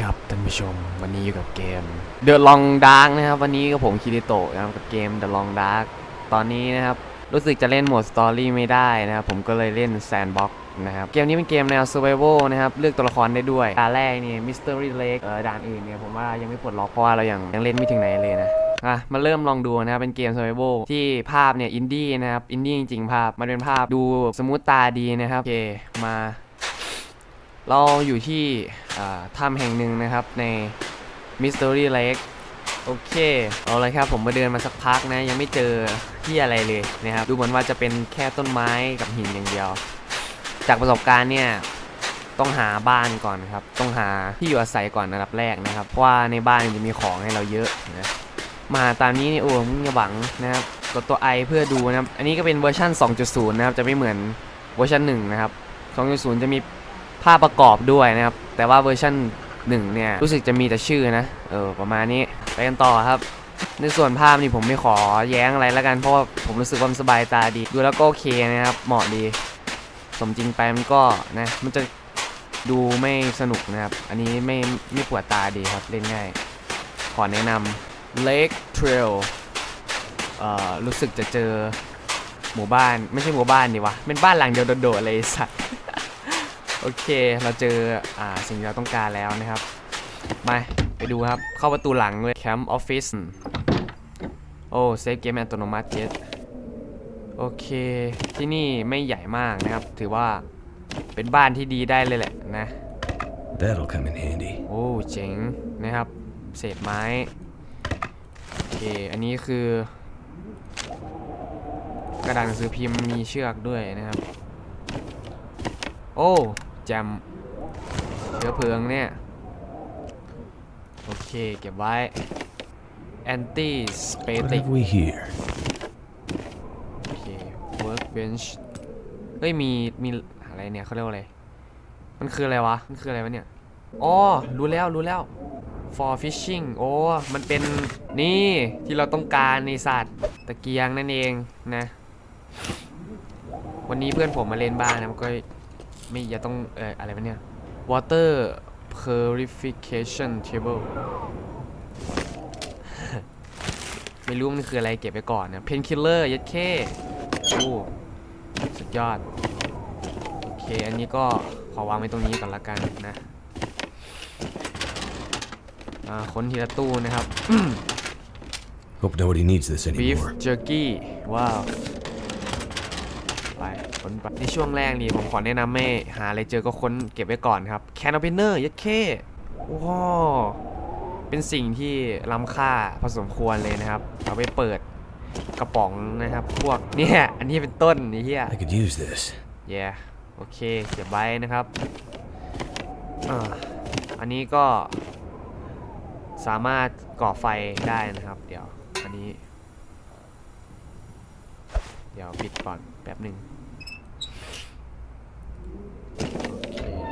ครับท่านผู้ชมวันนี้อยู่กับเกม The Long Dark นะครับ วันนี้กับผมคิริโตะนะครับกับเกม The Long Dark ตอนนี้นะครับ รู้สึกจะเล่นโหมดสตอรี่ไม่ได้นะครับ ผมก็เลยเล่น Sandbox นะครับ เกมนี้เป็นเกมแนว Survival นะครับ เลือกตัวละครได้ด้วยด่านแรกนี่ Mystery Lake เออด่านอื่นเนี่ยผมว่ายังไม่ปลดล็อกเพราะว่าเรายังยังเล่นไม่ถึงไหนเลยนะอะมาเริ่มลองดูนะครับ เป็นเกม survival ที่ภาพเนี่ยอินดี้นะครับอินดี้จริงๆภาพมันเป็นภาพดูสมูทตาดีนะครับโอเคมา เราอยู่ที่ถ้ำแห่งหนึ่งนะครับใน Mystery Lake โอเค เอาเลยครับผมมาเดินมาสักพักนะ ยังไม่เจอที่อะไรเลยนะครับ ดูเหมือนว่าจะเป็นแค่ต้นไม้กับหินอย่างเดียว จากประสบการณ์เนี่ยต้องหาบ้านก่อนครับ ต้องหาที่อยู่อาศัยก่อนอันดับแรกนะครับ เพราะว่าในบ้านจะมีของให้เราเยอะนะมาตามนี้นี่โอ้มึงอย่าหวังนะครับกดตัว i เพื่อดูนะครับ อันนี้ก็เป็นเวอร์ชัน2.0 นะครับ จะไม่เหมือนเวอร์ชัน1 นะครับ 2.0 จะมี ภาพประกอบด้วยนะครับ แต่ว่าเวอร์ชัน1เนี่ยรู้สึกจะมีแต่ชื่อนะเออประมาณนี้ไปกันต่อครับ ในส่วนภาพนี่ผมไม่ขอแย้งอะไรแล้วกันเพราะว่าผมรู้สึกว่ามันสบายตาดีดูแล้วก็โอเคนะครับเหมาะดี สมจริงไปมันก็นะมันจะดูไม่สนุกนะครับ อันนี้ไม่ไม่ปวดตาดีครับเล่นง่าย ขอแนะนำ Lake Trail เอ่อรู้สึกจะเจอหมู่บ้านไม่ใช่หมู่บ้านดีวะเป็นบ้านหลังเดียวโดดๆเลยไอ้สัตว์ โอเค เราเจออ่าสิ่งที่เราต้องการแล้วนะครับ มา ไปดูครับ เข้าประตูหลังเลย Camp Office โอ้เซฟเกมอัตโนมัติเจ็ดโอเค ที่นี่ไม่ใหญ่มากนะครับ ถือว่าเป็นบ้านที่ดีได้เลยแหละนะ That'll come in handy. โอ้เจ๋งนะครับ เศษไม้ โอเค อันนี้คือ กระดาษหนังสือพิมพ์มีเชือกด้วยนะครับ โอ้ แจมเชื้อเพลิงเนี่ย โอเค เก็บไว้ anti What static have we here? โอเค workbench เฮ้ย มี มีอะไรเนี่ยเขาเรียกว่าอะไร มันคืออะไรวะ มันคืออะไรวะเนี่ย อ๋อ รู้แล้ว รู้แล้ว for fishing โอ้ มันเป็นนี่ที่เราต้องการในสัตว์ตะเกียงนั่นเองนะ วันนี้เพื่อนผมมาเล่นบ้านนะมันก็ ไม่อย่าต้องเอออะไรวะเนี่ย water purification table ไม่รู้มันคืออะไรเก็บไปก่อนนะ painkiller ยัดเคโอ้สุดยอด โอเค อันนี้ก็ขอวางไว้ตรงนี้ก่อนละกันนะอ่าค้นทีละตู้นะครับ Hope nobody needs this beef anymore. jerky ว้าว ไปค้นไปในช่วงแรกนี่ผมขอแนะนำไม่หาอะไรเจอก็ค้นเก็บไว้ก่อนครับ can opener ยัดเคว้าวเป็นสิ่งที่ล้ำค่าพอสมควรเลยนะครับ เอาไปเปิดกระป๋องนะครับ พวกเนี่ยอันนี้เป็นต้นนี่เฮีย I could use this. เย่โอเคเก็บไว้นะครับอ่าอันนี้ก็สามารถก่อไฟได้นะครับ เดี๋ยวอันนี้ เดี๋ยวปิดก่อนแป๊บหนึ่ง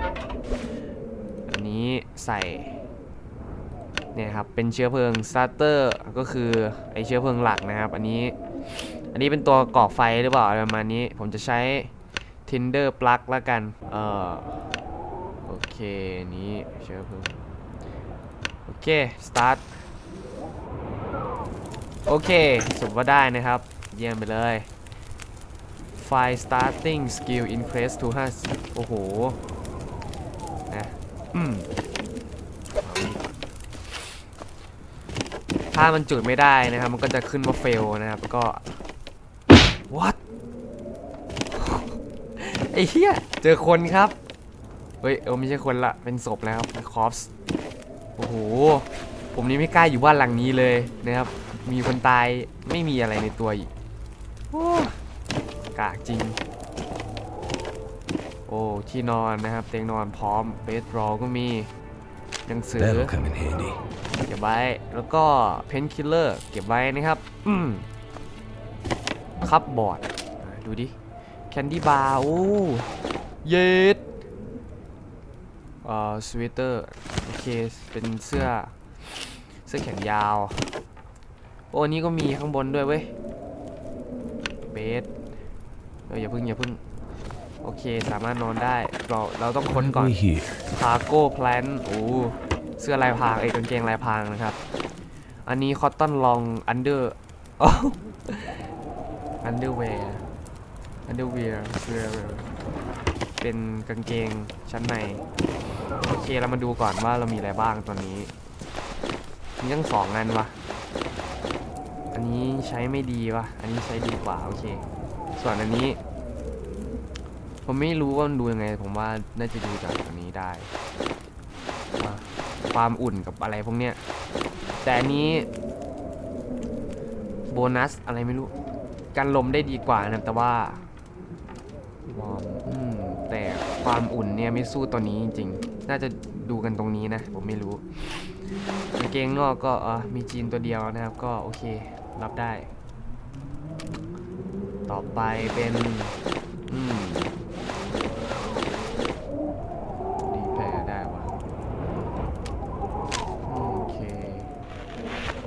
โอเค อันนี้ใส่เนี่ยครับเป็นเชื้อเพลิงสตาร์เตอร์ก็คือไอเชื้อเพลิงหลักนะครับ อันนี้อันนี้เป็นตัวก่อไฟหรือเปล่าประมาณนี้ผมจะใช้ Tinder plug แล้วกันเออโอเคนี้เชื้อเพลิงโอเค start โอเคสมว่าได้นะครับ เยี่ยมไปเลย File starting skill increase to 50โอ้โห อืมถ้ามันจุดไม่ได้นะครับ มันก็จะขึ้นว่า fail นะครับ ก็ what ไอ้เหี้ย เจอคนครับ เฮ้ย เออไม่ใช่คนละ เป็นศพแล้วเป็นคอฟส์โอ้โห ผมนี่ไม่กล้าอยู่บ้านหลังนี้เลยนะครับ มีคนตายไม่มีอะไรในตัวอีกโอ้กากจริง อ้ที่นอนนะครับ เตียงนอนพร้อมเบดรอก็มีหนังสือ That'll come in handy. เก็บไว้แล้วก็เพนคิลเลอร์เก็บไว้นะครับอืมคับบอร์ดอะดูดิแคนดี้บาร์โอ้เย็ดเอ่อสวีเตอร์โอเคเป็นเสื้อเสื้อแขนยาว โอ้อันนี้ก็มีข้างบนด้วยเว้ยเบสเอออย่าพึ่งอย่าพึ่ง โอเคสามารถนอนได้ เราเราต้องค้น What ก่อน have we here? คาร์โก้แพลนโอ้เสื้อลายพรางเอ้ยกางเกงลายพรางนะครับ อันนี้คอตตอนลองอันเดอร์อันเดอร์แวร์อันเดอร์เวียร์เป็นกางเกงชั้นใน โอเคเรามาดูก่อนว่าเรามีอะไรบ้างตอนนี้ มีทั้งสองงานวะอันนี้ใช้ไม่ดีวะอันนี้ใช้ดีกว่า โอเค ส่วนอันนี้ ผมไม่รู้ว่ามันดูยังไง ผมว่าน่าจะดูจากอันนี้ได้ ความอุ่นกับอะไรพวกเนี้ย แต่อันนี้ โบนัสอะไรไม่รู้ กันลมได้ดีกว่านะแต่ว่าวอมอมแต่ความอุ่นเนี่ยไม่สู้ตัวนี้จริงๆ น่าจะดูกันตรงนี้นะ ผมไม่รู้กางเกงนอกก็อมีจีนตัวเดียวนะครับ ก็โอเครับได้ ต่อไปเป็น อืม ดีแพรได้วะโอเค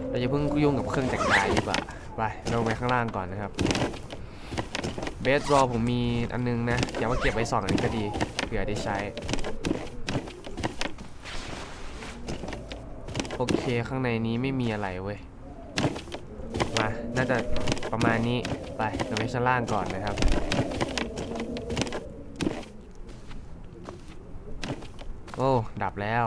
เราจะเพิ่ง ยุ่งกับเครื่องแต่งกายดีกว่าไปลงไปข้างล่างก่อนนะครับ เบสรอผมมีอันนึงนะอย่าว่าเก็บไว้สองอันนี้ก็ดีเผื่อได้ใช้ โอเคข้างในนี้ไม่มีอะไรเว้ย มา น่าจะประมาณนี้ ไปลงไปชั้นล่างก่อนนะครับโอ้ ดับแล้ว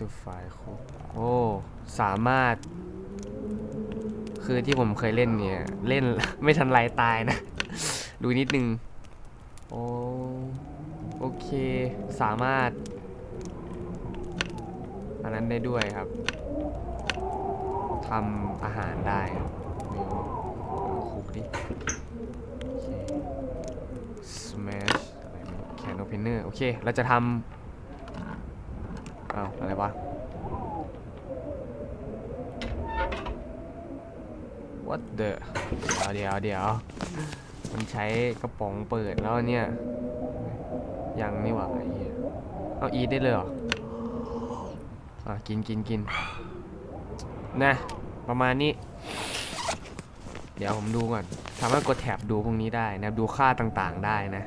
to file คุกโอ้ สามารถ คือที่ผมเคยเล่นเนี่ย เล่น ไม่ทันไรตายนะ ดูนิดนึง โอ้โอเค สามารถ อันนั้นได้ด้วยครับทำอาหารได้คุกดิ smash อะไรไม่รู้ can opener โอเค เราจะทำ อ้าวอะไรวะ what the เดี๋ยวเดี๋ยวเดี๋ยวมันใช้กระป๋องเปิดแล้วเนี่ย ยังนี่หว่าไอ้เหี้ยเอาอีได้เลยเหรอ อะ กินกินกินนะประมาณนี้ เดี๋ยวผมดูก่อนสามารถกดแท็บดูพวกนี้ได้นะครับดูค่าต่างๆได้นะ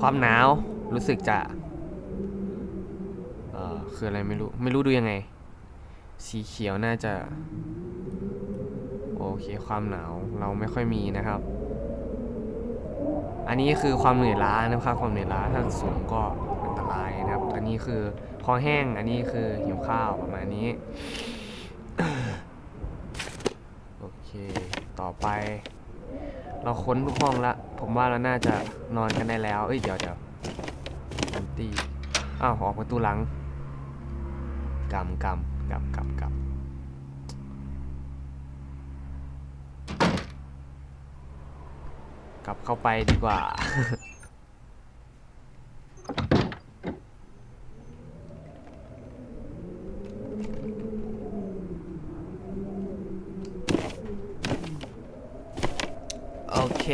ความหนาวรู้สึกจะ คืออะไรไม่รู้ ไม่รู้ดูยังไง สีเขียวน่าจะ โอเคความหนาวเราไม่ค่อยมีนะครับ อันนี้คือความเหนื่อยล้านะครับ ความเหนื่อยล้าถ้าสูงก็อันตรายนะครับ อันนี้คือคอแห้ง อันนี้คือหิวข้าวประมาณนี้ โอเค ต่อไป เราค้นทุกห้องละ ผมว่าเราน่าจะนอนกันได้แล้ว เอ้ย เดี๋ยวเดี๋ยวอันตี้อ้าว ออกประตูหลัง กำกำกำกำกำกลับเข้าไปดีกว่า โอเค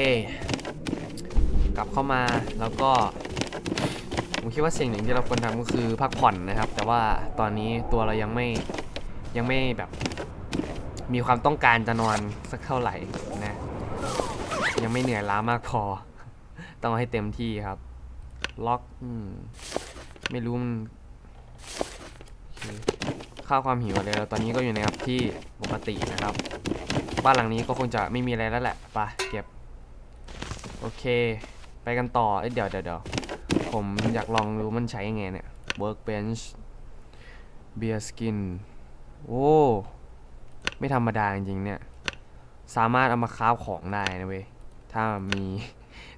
กลับเข้ามาแล้วก็ คิดว่าสิ่งหนึ่งที่เราควรทำก็คือพักผ่อนนะครับ แต่ว่าตอนนี้ตัวเรายังไม่ยังไม่แบบ มีความต้องการจะนอนสักเท่าไหร่นะ ยังไม่เหนื่อยล้ามากพอ ต้องให้เต็มที่ครับ ล็อกอืมไม่รู้มันค่าความหิวอะไรเราตอนนี้ก็อยู่ในระดับที่ปกตินะครับ บ้านหลังนี้ก็คงจะไม่มีอะไรแล้วแหละไปเก็บ โอเค ไปกันต่อเอ้ยเดี๋ยวเดี๋ยวเดี๋ยว ผมอยากลองดูมันใช้ยังไงเนี่ย workbench beer skin โอ้ ไม่ธรรมดาจริงๆเนี่ย สามารถเอามาคราฟของได้นะเว้ย ถ้ามี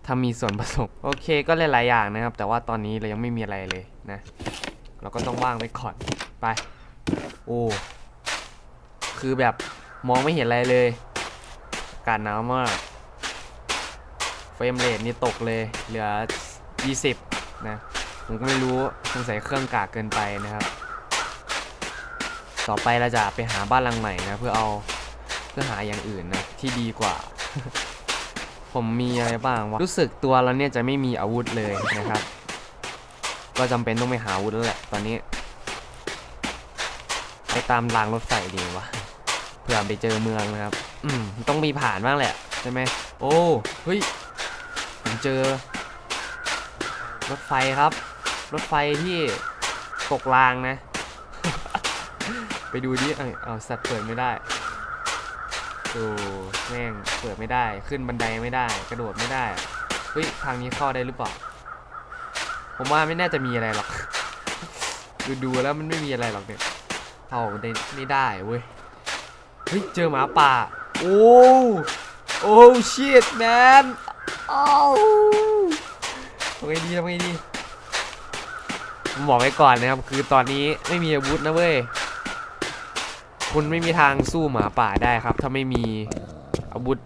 ถ้ามีส่วนผสม โอเคก็หลายๆอย่างนะครับ แต่ว่าตอนนี้เรายังไม่มีอะไรเลยนะ เราก็ต้องว่างไว้ก่อน ไป โอ้ คือแบบมองไม่เห็นอะไรเลยอากาศหนาวมาก เฟรมเรทนี่ตกเลย เหลือ 20 นะ ผมก็ไม่รู้สงสัยเครื่องกากเกินไปนะครับ ต่อไปเราจะไปหาบ้านหลังใหม่นะ เพื่อเอาเพื่อหาอย่างอื่นนะ ที่ดีกว่า ผมมีอะไรบ้างวะรู้สึกตัวเราเนี่ยจะไม่มีอาวุธเลยนะครับ ก็จำเป็นต้องไปหาอาวุธแล้วแหละตอนนี้ไปตามรางรถไฟดีวะเพื่อไปเจอเมืองนะครับ อืมต้องมีผ่านบ้างแหละใช่ไหมโอ้เฮ้ยผมเจอ รถไฟครับ รถไฟที่ตกรางนะ ไปดูดิเอ้ยเอาสัตว์เปิดไม่ได้ดูแม่งเปิดไม่ได้ขึ้นบันไดไม่ได้ กระโดดไม่ได้อะเฮ้ยทางนี้เข้าได้หรือเปล่า ผมว่าไม่น่าจะมีอะไรหรอก ดูดูแล้วมันไม่มีอะไรหรอกเนี่ยเข้าได้ไม่ได้เว้ยเฮ้ยเจอหมาป่า โอ้โอ้ชิตแมนอ้าว ทำไงดีทำไงดีผมบอกไว้ก่อนนะครับ คือตอนนี้ไม่มีอาวุธนะเว้ย คุณไม่มีทางสู้หมาป่าได้ครับ ถ้าไม่มีอาวุธ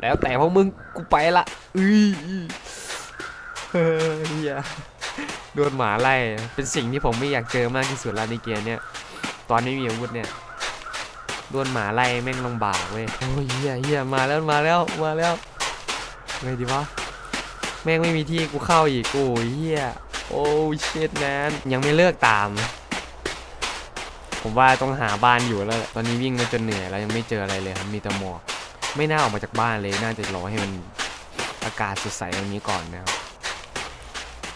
แล้วแต่พวกมึงกูไปละอุ้ยเฮ้ยเหี้ยโดนหมาไล่ เป็นสิ่งที่ผมไม่อยากเจอมากที่สุดแล้วในเกมเนี้ยตอนไม่มีอาวุธเนี่ยโดนหมาไล่แม่งลำบากเว้ย โอ้ยเฮียเฮียมาแล้วมาแล้วมาแล้วไงดีวะ แม่งไม่มีที่กูเข้าอีกโอ้ยเฮียโอ้ชิตแมนยังไม่เลิกตาม ผมว่าต้องหาบ้านอยู่แล้วตอนนี้วิ่งมาจนเหนื่อยแล้วยังไม่เจออะไรเลยครับมีแต่หมอกไม่น่าออกมาจากบ้านเลยน่าจะรอให้มันอากาศสดใสตรงนี้ก่อนนะครับ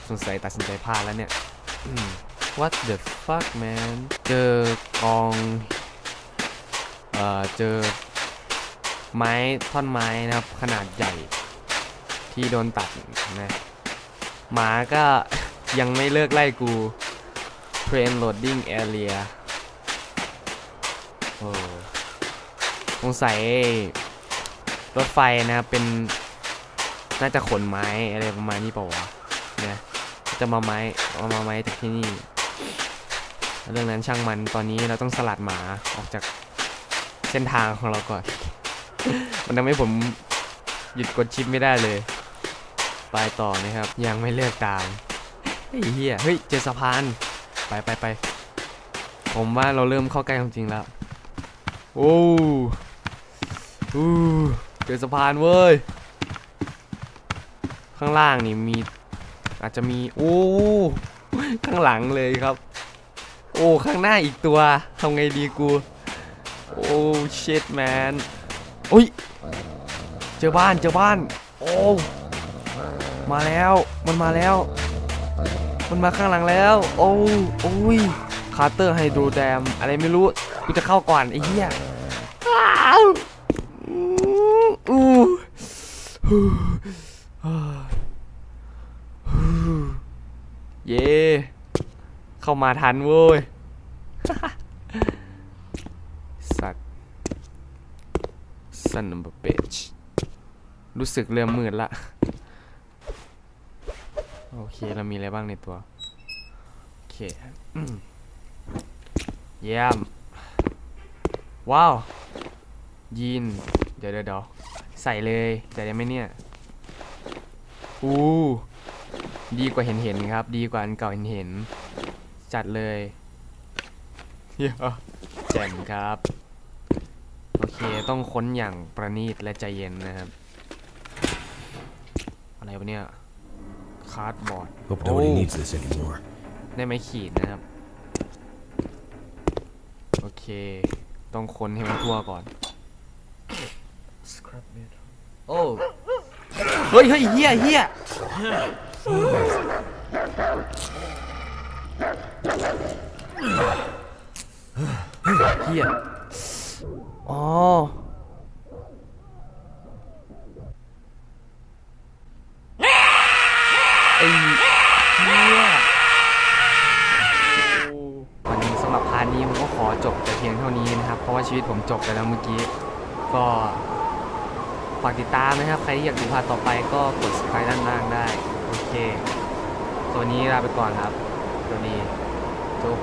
สงสัยตัดสินใจพลาดแล้วเนี่ย What the fuck man เจอกองเอ่อเจอไม้ท่อนไม้นะครับขนาดใหญ่ ที่โดนตัดนะหมาก็ยังไม่เลิกไล่กู Train loading area โอ้สงสัยรถไฟนะครับเป็น น่าจะขนไม้อะไรประมาณนี้เปล่าวะเนี่ยจะมาไม้เอามาไม้จากที่นี่ เรื่องนั้นช่างมันตอนนี้เราต้องสลัดหมาออกจากเส้นทางของเราก่อน มันทำให้ผมหยุดกดชิปไม่ได้เลย ไปต่อนะครับยังไม่เลิกตามเฮ้ยเฮียเฮ้ยเจอสะพานไปไปไปผมว่าเราเริ่มเข้าใกล้ความจริงแล้วโอ้อู้เจอสะพานเว้ยข้างล่างนี่มีอาจจะมีโอ้ข้างหลังเลยครับ โอ้ข้างหน้าอีกตัวทำไงดีกูโอ้เชิตแมนอุ้ยเจอบ้านเจอบ้านโอ้ มาแล้ว มันมาแล้ว มันมาข้างหลังแล้ว โอ้โอ้ยคาร์เตอร์ไฮโดรแดมอะไรไม่รู้ กูจะเข้าก่อนไอ้เหี้ยอ้าวอู้เย่เข้ามาทันเว้ย สัตว์ son of a bitch รู้สึกเริ่มมืดละ โอเค เรามีอะไรบ้างในตัว โอเคเยี่ยม ว้าว ยีน เดี๋ยวเดี๋ยวใส่เลยแต่ยังไหมเนี่ยอู้ดีกว่าเห็นเห็นครับ ดีกว่าอันเก่าเห็นเห็น จัดเลยเหี้ยแจ่มครับ โอเค ต้องค้นอย่างประณีตและใจเย็นนะครับ อะไรวะเนี่ย คาร์ดบอร์ด Hope nobody needs this anymore. ได้ไม้ขีดนะครับ โอเค ต้องค้นให้มันทั่วก่อนโอ้เฮ้ยเฮ้ยเฮียเฮียเฮียอ๋อ ไอ้เฮีย วันนี้สำหรับพาร์ทนี้ผมก็ขอจบแต่เพียงเท่านี้นะครับ เพราะีวิตผมจบไปแล้วเมื่อกี้ ก็ฝากติดตามนะครับ ใครที่อยากดูพาต่อไปก็กดสไครด้านล่างได้ โอเค ตัวนี้ลาไปก่อนครับ ตัวนี้จบ